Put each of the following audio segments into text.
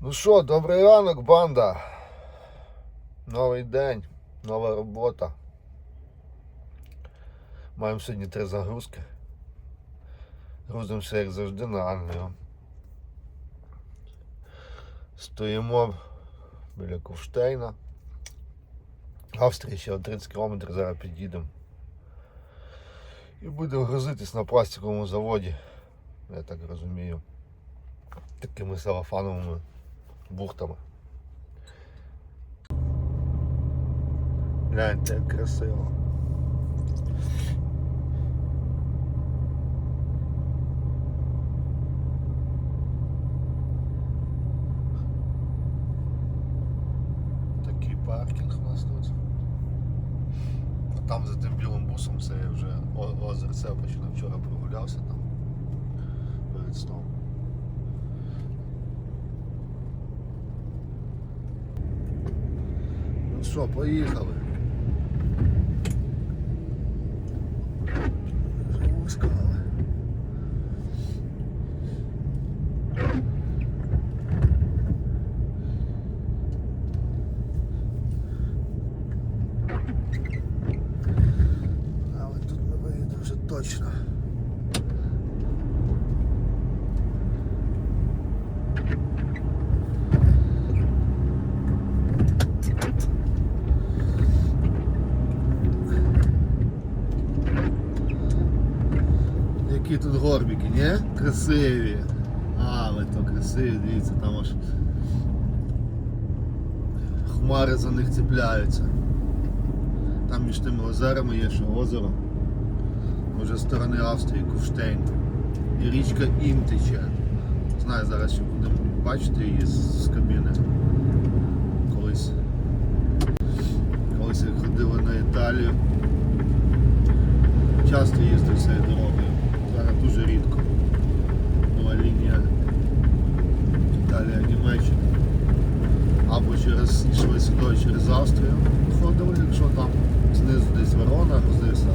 Ну що, добрий ранок, банда. Новий день, нова робота. Маємо сьогодні три загрузки. Грузимося, як завжди, на Англію. Стоїмо біля Ковштейна. Австрія ще 30 км, зараз під'їдемо. І будемо грузитись на пластиковому заводі, я так розумію. Такими салафановими бухтами. Гляньте, як красиво. Такий паркінг у нас тут. А там за тим білим бусом це вже озерце починав вчора прогулявся там перед сном. Що, поїхали. Запускали. Але тут ми виїдемо вже точно. Які тут горбики, ні? Красиві. Але то красиві, дивіться, там аж хмари за них цепляються. Там між тими озерами є ще озеро. Може з сторони Австрії, Куштейн. І річка Ін тече. Знаю, зараз ще будемо бачити її з, кабіни. Колись. Колись як ходили на Італію. Часто їздив цією дорогою. Зараз дуже рідко. Була лінія Італія-Німеччина. Або через йшли сюди через Австрію. Ходили, якщо там знизу десь Верона грузився.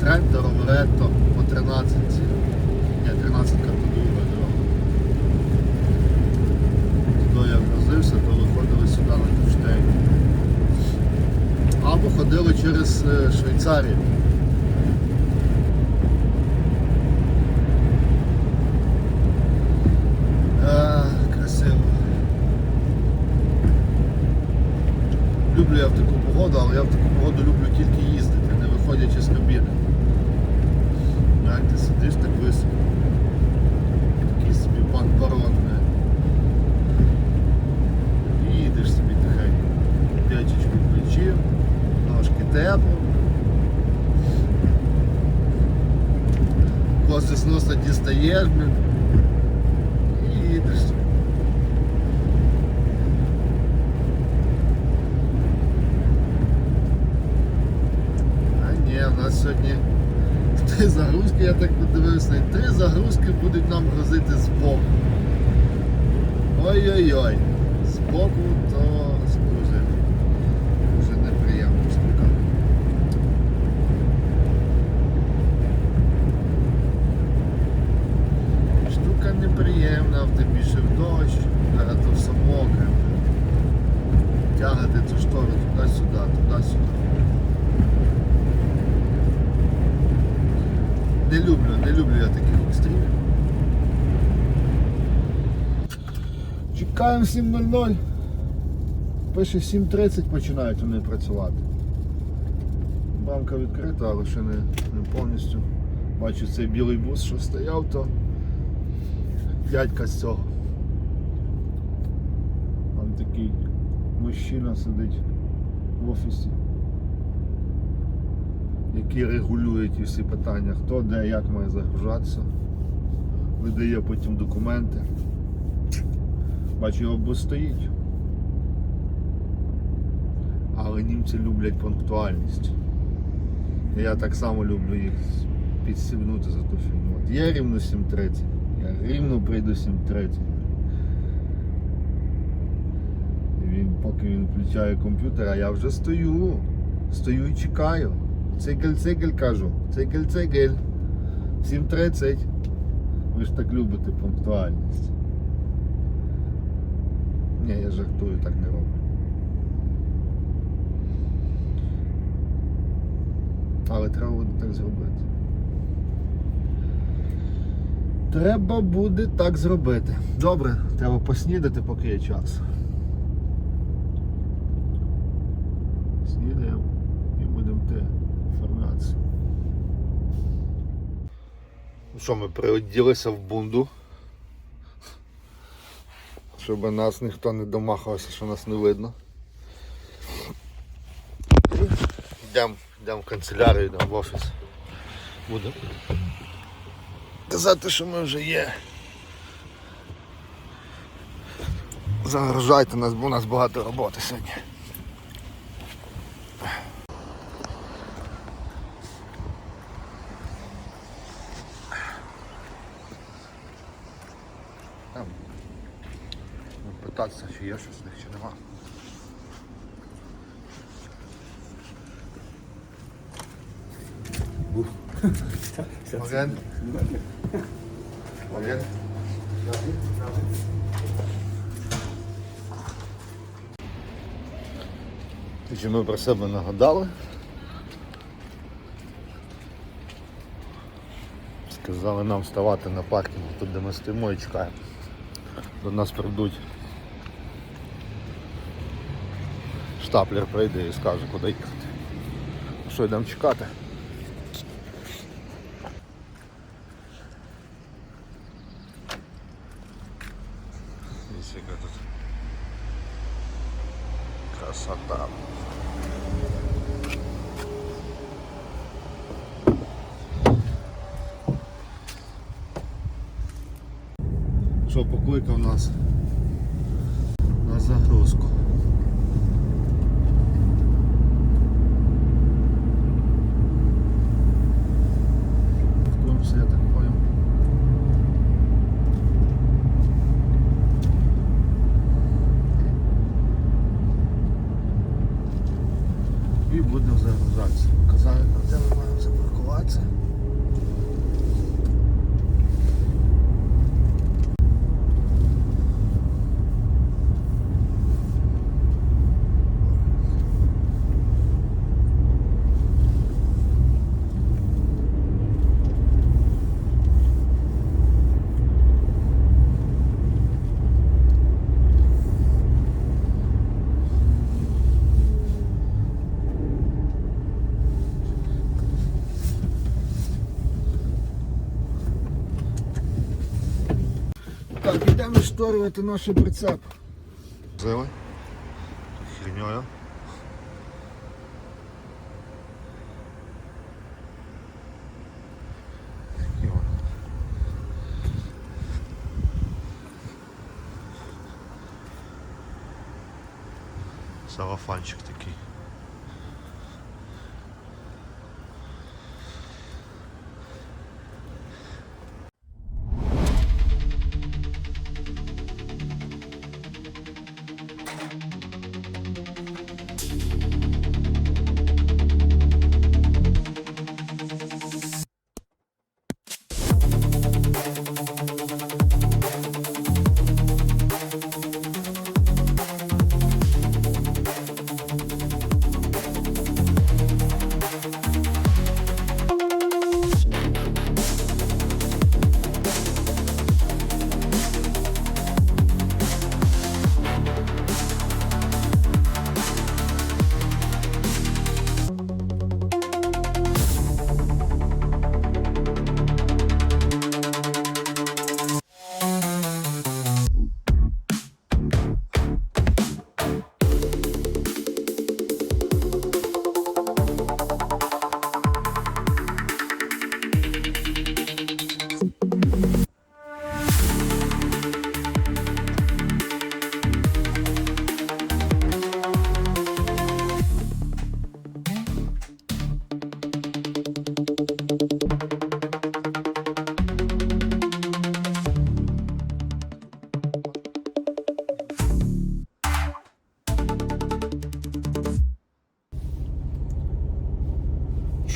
Тренто, Роверетто по 13. Ні, 13 по друга дорога. Туди я грузився, то виходили сюди на Куштейн. Або ходили через е, Швейцарію. А, красиво. Люблю я в таку погоду, але я в таку погоду люблю тільки їздити, не виходячи з кабіни. Глянь, ти сидиш так високо. Такий собі пан барон. не? І їдеш собі тихенько. П'ячечку включив, ножки тепло. Коси з носа дістаєш, блін. І їдеш собі. А ні, у нас сьогодні три загрузки, я так подивився, і три загрузки будуть нам грузити з боку. Ой-ой-ой. З боку то дуже, дуже неприємна штука. Штука неприємна, в тим більше в дощ, зараз то все мокре. Тягати цю штору туди-сюди, туди-сюди. Не люблю, не люблю я таких екстрімів. Чекаємо 7.00. Пише 7.30 починають вони працювати. Банка відкрита, але ще не, не повністю. Бачу цей білий бус, що стояв, то дядька з цього. Там такий мужчина сидить в офісі, який регулює ті всі питання, хто де, як має загружатися, видає потім документи. Бачу, його бус стоїть. Але німці люблять пунктуальність. Я так само люблю їх підсібнути за ту фігню. От є рівно 7.30, я рівно прийду 7.30. Він, поки він включає комп'ютер, а я вже стою. Стою і чекаю. Цигель-цигель кажу. Цигель-цигель. 7.30. Ви ж так любите пунктуальність. Ні, я жартую, так не роблю. Але треба буде так зробити. Треба буде так зробити. Добре, треба поснідати, поки є час. Снідаємо і будемо йти оформлятися. Ну що, ми приоділися в бунду. Щоб нас ніхто не домахався, що нас не видно. Йдемо в канцелярію, йдемо в офіс. Будемо казати, що ми вже є. Загружайте нас, бо у нас багато роботи сьогодні. Там. ну, Питатися, чи є щось в них, чи нема. Morgen. Morgen. Ми про себе нагадали? Сказали нам вставати на паркінгу, тут де ми стоїмо і чекаємо. До нас прийдуть. Штаплер прийде і скаже, куди їхати. Що, йдемо чекати? Дивіться, яка тут красота. Що покликав нас на загрузку. В курсі, я так понял. І будемо загружатися. Казали, де ми маємо запаркуватися. Так, ідемо шторювати наш прицеп. Зили. Херньою. Такі от. Сарафанчик Що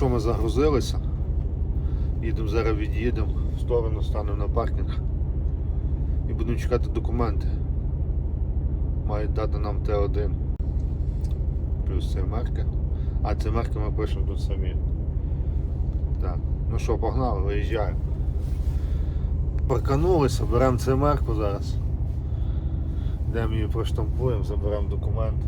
ми загрузилися? Їдемо зараз від'їдемо сторону, станемо на паркінг і будемо чекати документи. Мають дати нам Т1. Плюс це марка. А це марки ми пишемо тут самі. Так. Ну що, погнали, виїжджаємо. Парканулися, беремо це марку зараз. Йдемо її проштампуємо, заберемо документи.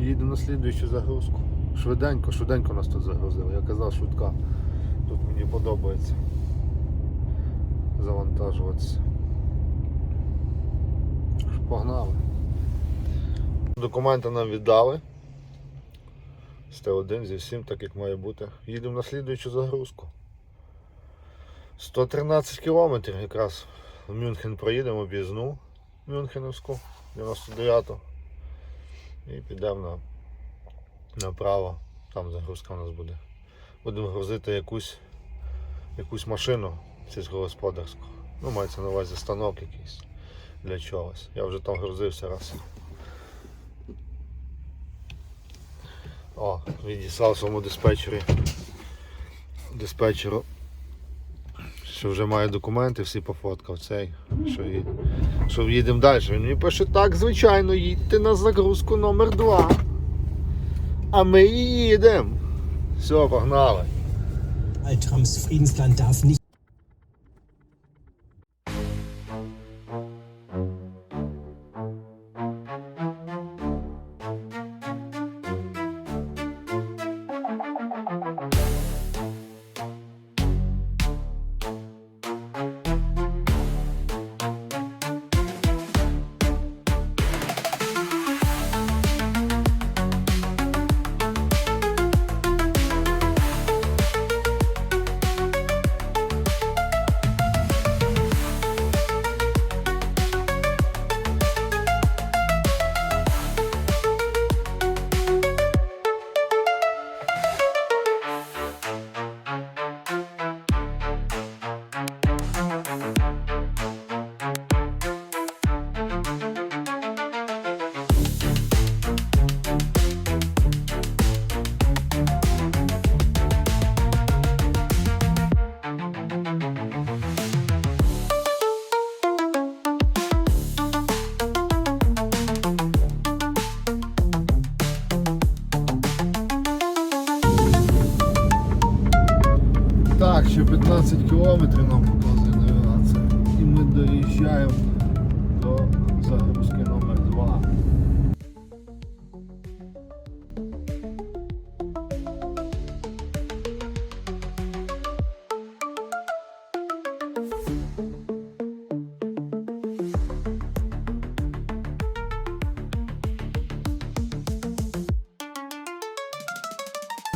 Їдемо на слідуючу загрузку. Швиденько, швиденько нас тут загрузили. Я казав швидка. Тут мені подобається завантажуватися. Погнали. Документи нам віддали. З Т1 зі всім, так як має бути. Їдемо на слідуючу загрузку. 113 кілометрів якраз в Мюнхен проїдемо об'їзну Мюнхенівську 99-ту. І підемо на, направо. Там загрузка у нас буде. Будемо грузити якусь, якусь машину сільськогосподарську. Ну, мається на увазі станок якийсь для чогось. Я вже там грузився раз. О, відіслав своєму диспетчері. Диспетчеру. Що вже має документи, всі пофоткав цей, що, і, що їдемо далі. Він мені пише, так, звичайно, їдьте на загрузку номер 2 А ми їдемо. So, pognale. Altrams Friedensland darf nicht.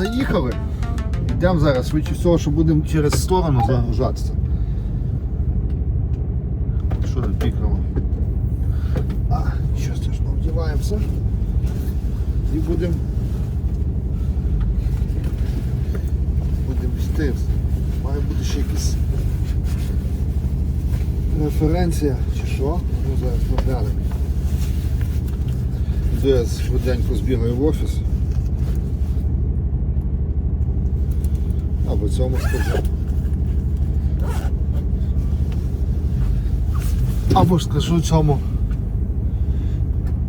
Заїхали. Йдемо зараз, швидше всього, що будемо через сторону загружатися. Що не пікало? А, що страшного, вдіваємося. І будемо. Будемо йти. Має бути ще якась референція чи що. Ну зараз поглянемо. Йду я швиденько збігаю в офіс. Цьому скажу. Або ж скажу цьому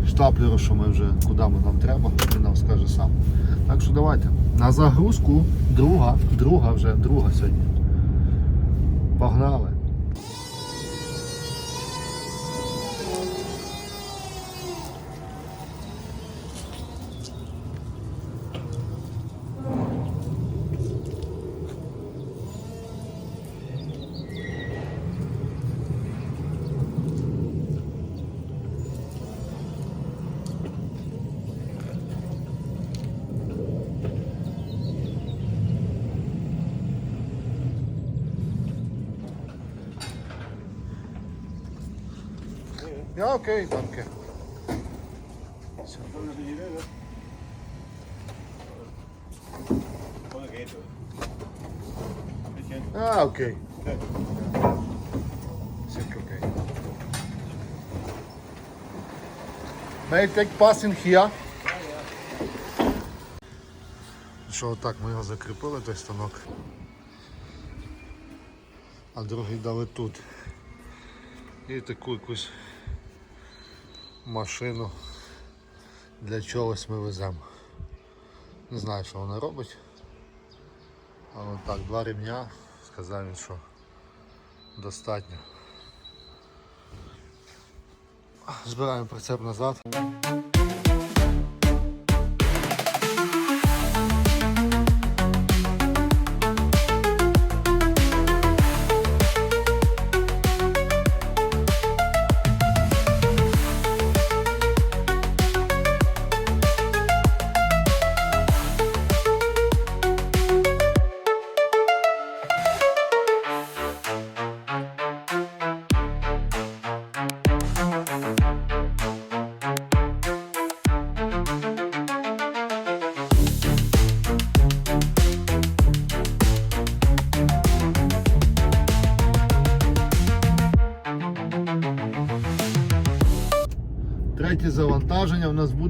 штаплеру, що ми вже куди ми нам треба, він нам скаже сам. Так що давайте. На загрузку друга, друга вже, друга сьогодні. Погнали. Ja, oké, danke. Ah, oké. Zeker oké. May I take passing here? Що, так, ми його закріпили, той станок. а другий дали тут. І таку якусь машину для чогось ми веземо. Не знаю, що вона робить. Але так, два ремня, сказав він, що достатньо. Збираємо прицеп назад.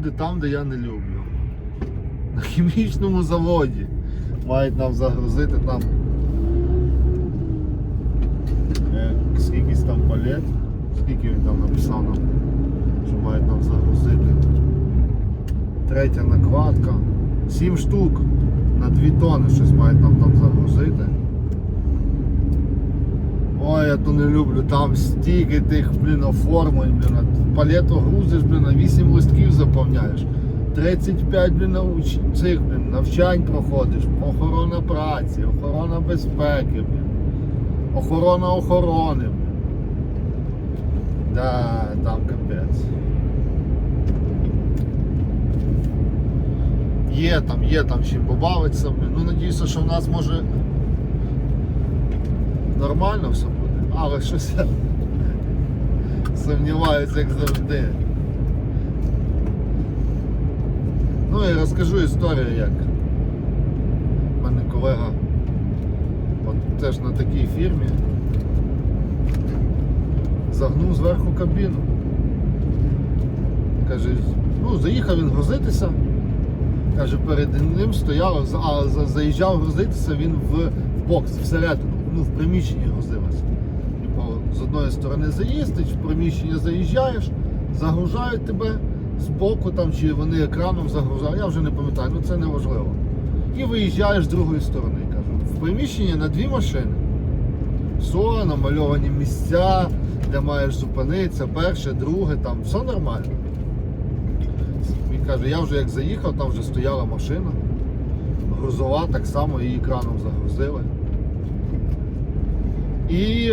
Буде там, де я не люблю. На хімічному заводі. Мають нам загрузити там е, скількись там палет. Скільки він там написав нам, що мають нам загрузити. Третя накладка. Сім штук на 2 тони щось мають нам там загрузити. Ой, я то не люблю, там стільки тих, блін, оформлень, блін, палету грузиш, блін, на 8 листків заповняєш. 35, блін, цих, блін, навчань проходиш, охорона праці, охорона безпеки, блін, охорона охорони, блін. Да, там капець. Є там, є там чим побавитися. Ну надіюся, що в нас може нормально все але щось я сумніваюся, як завжди. Ну і розкажу історію, як в мене колега от теж на такій фірмі загнув зверху кабіну. Каже, ну заїхав він грузитися. Каже, перед ним стояло, а заїжджав грузитися він в, в бокс, всередину, ну в приміщенні грузилося. З одної сторони заїздиш, в приміщення заїжджаєш, загружають тебе з боку там, чи вони екраном загружають, я вже не пам'ятаю, ну це не важливо. І виїжджаєш з другої сторони, кажу. В приміщенні на дві машини. Все, намальовані місця, де маєш зупинитися, перше, друге, там все нормально. Він каже, я вже як заїхав, там вже стояла машина. Грузова, так само її екраном загрузили. І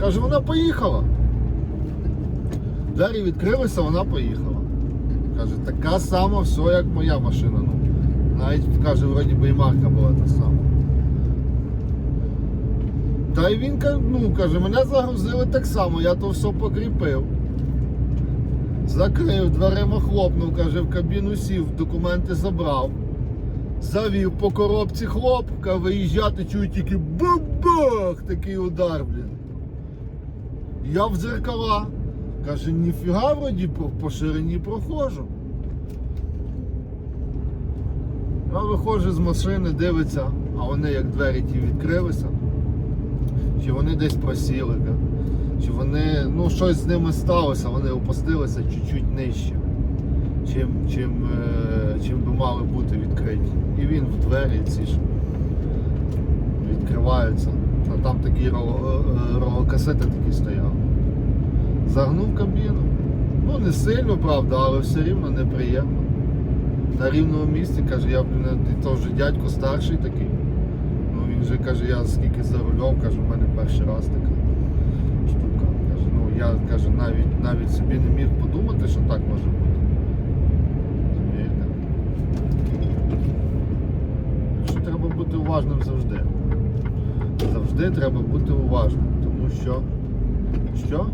каже, вона поїхала. Двері відкрилися, вона поїхала. Каже, така сама все, як моя машина. Ну, навіть каже, вроді би і марка була та сама. Та й він ну, каже, мене загрузили так само, я то все покріпив. Закрив, дверима хлопнув, каже, в кабіну сів, документи забрав. Завів по коробці хлопка, виїжджати, чую тільки бабах! Такий удар, блін. Я в дзеркала. Каже, ніфіга вроді по, ширині проходжу. Я виходжу з машини, дивиться, а вони як двері ті відкрилися. Чи вони десь просіли, чи вони, ну щось з ними сталося, вони опустилися чуть-чуть нижче, чим, чим, е, чим би мали бути відкриті. І він в двері ці ж відкриваються. А там такі ро- е, ролокасети такі стояли. Загнув кабіну. Ну не сильно, правда, але все рівно неприємно. На рівному місці, каже, я і дядько старший такий. Ну він же каже, я скільки за рулем, каже, в мене перший раз така штука. Каже, ну я каже, навіть навіть собі не міг подумати, що так може бути. Що треба бути уважним завжди. Завжди треба бути уважним, тому що. Що?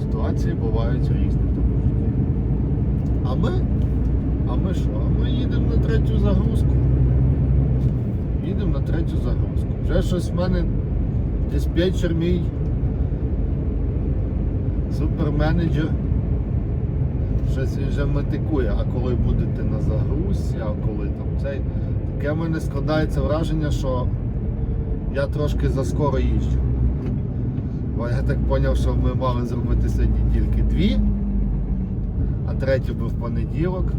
Ситуації бувають різні. А ми? А ми що? А ми їдемо на третю загрузку. Їдемо на третю загрузку. Вже щось в мене диспетчер мій суперменеджер. Щось вже метикує, а коли будете на загрузці, а коли там цей. Таке в мене складається враження, що я трошки заскоро їжджу. Бо я так зрозумів, що ми мали зробити сьогодні тільки дві, а третю був понеділок.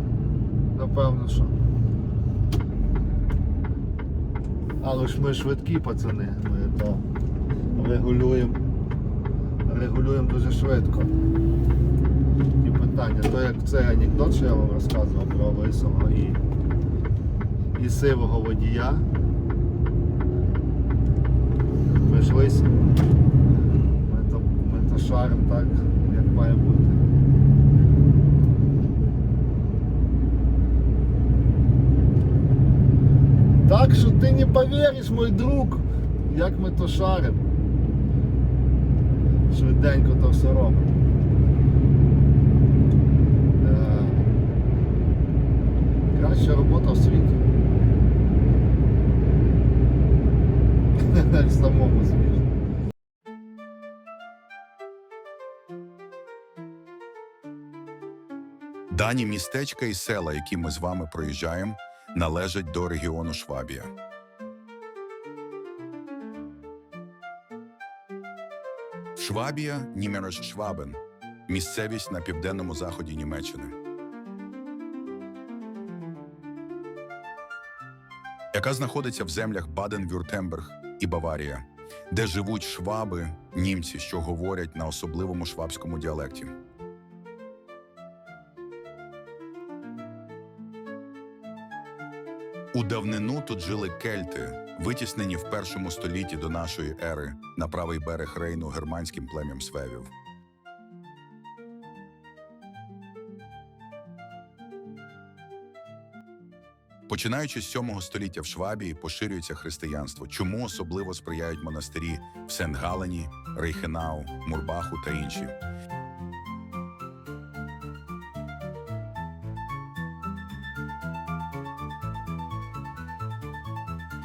Напевно, що. Але ж ми швидкі пацани, ми то регулюємо регулюємо дуже швидко. Питання, то як цей анекдот, що я вам розказував про лисого і, і сивого водія. Ми ж лисі. Ми то, ми то шаримо так, як має бути. Так що ти не повіриш, мой друг, як ми то шаримо. Швиденько то все робимо. Краща робота в світі. Самому світі. Дані містечка і села, які ми з вами проїжджаємо, належать до регіону Швабія. Швабія Німереш Швабен місцевість на південному заході Німеччини. Яка знаходиться в землях Баден-Вюртемберг і Баварія, де живуть шваби, німці, що говорять на особливому швабському діалекті. У давнину тут жили кельти, витіснені в першому столітті до нашої ери на правий берег Рейну германським плем'ям свевів. Починаючи з 7 століття в Швабії поширюється християнство, чому особливо сприяють монастирі в Сент-Галені, Рейхенау, Мурбаху та інші.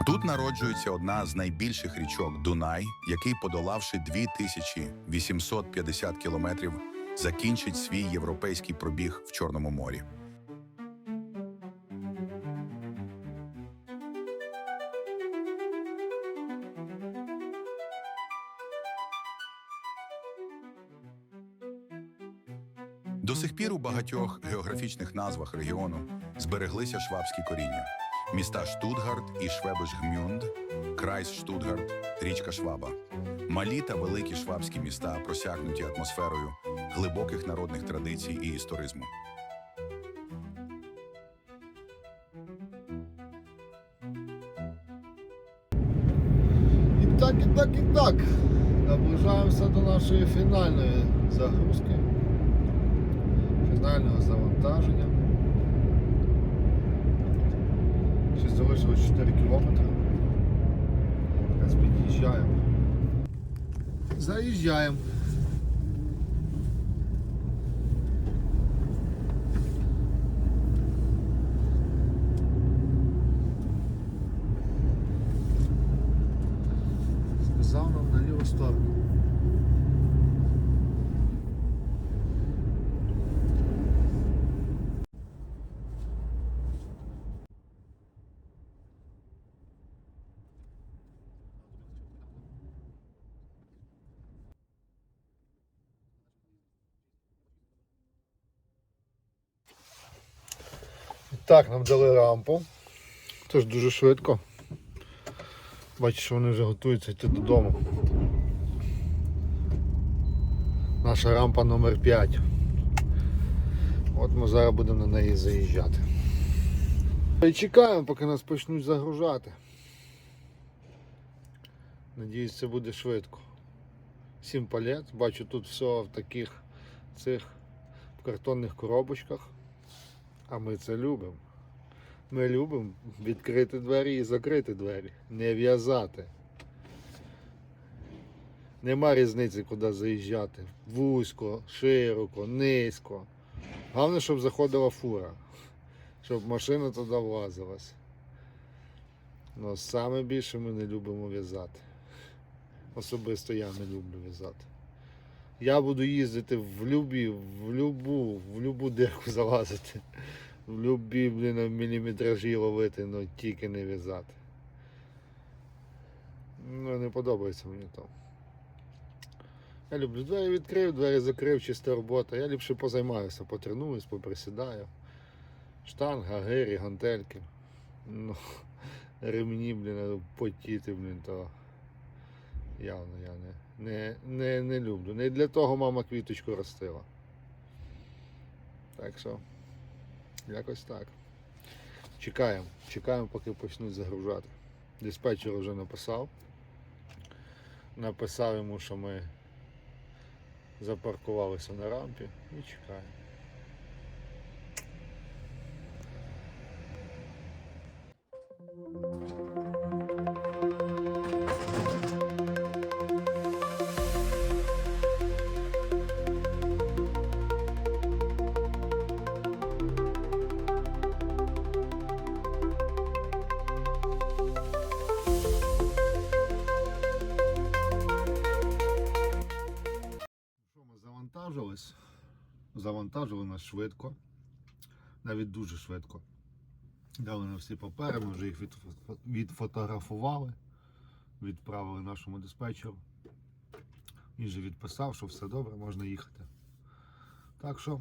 Тут народжується одна з найбільших річок Дунай, який, подолавши 2850 кілометрів, закінчить свій європейський пробіг в Чорному морі. Багатьох географічних назвах регіону збереглися швабські коріння. Міста Штутгарт і Швебиш-Гмюнд, Крайс Штутгарт, річка Шваба. Малі та великі швабські міста просякнуті атмосферою глибоких народних традицій і історизму. І так, і так, і так. Наближаємося до нашої фінальної загрузки, фінального завантаження. Ще залишилось 4 кілометри. Зараз під'їжджаємо. Заїжджаємо. Сказав нам на ліву сторону. Так, нам дали рампу. Тож дуже швидко. Бачиш, що вони вже готуються йти додому. Наша рампа номер 5. От ми зараз будемо на неї заїжджати. І чекаємо, поки нас почнуть загружати. Надіюсь, це буде швидко. Сім палет. Бачу тут все в таких цих картонних коробочках. А ми це любимо. Ми любимо відкрити двері і закрити двері, не в'язати. Нема різниці, куди заїжджати. Вузько, широко, низько. Головне, щоб заходила фура, щоб машина туди влазилась. Ну, саме більше ми не любимо в'язати. Особисто я не люблю в'язати. Я буду їздити в любі, в любу, в любу дирку залазити. В любі, блін, міліметражі ловити, але тільки не в'язати. Ну, не подобається мені то. Я люблю двері відкрив, двері закрив, чиста робота. Я ліпше позаймаюся, потренуюсь, поприсідаю. Штанга, гирі, гантельки. Ну, ремні, блін, потіти, блін, то явно я не, не, не, не люблю. Не для того мама квіточку ростила. Так що, якось так. Чекаємо, чекаємо, поки почнуть загружати. Диспетчер вже написав. Написав йому, що ми запаркувалися на рампі і чекаємо. Що Завантажили нас швидко, навіть дуже швидко. Дали на всі папери, ми вже їх відфотографували, відправили нашому диспетчеру. Він же відписав, що все добре, можна їхати. Так що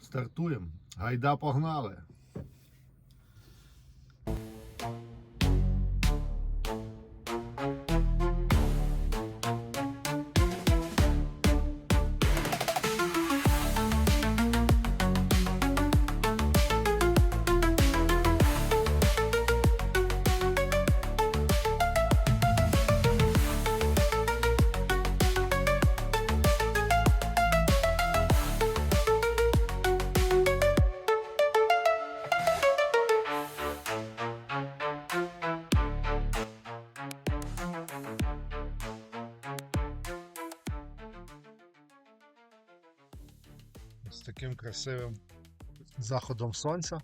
стартуємо. Гайда погнали! Таким красивим заходом сонця.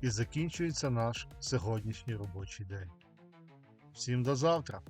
І закінчується наш сьогоднішній робочий день. Всім до завтра!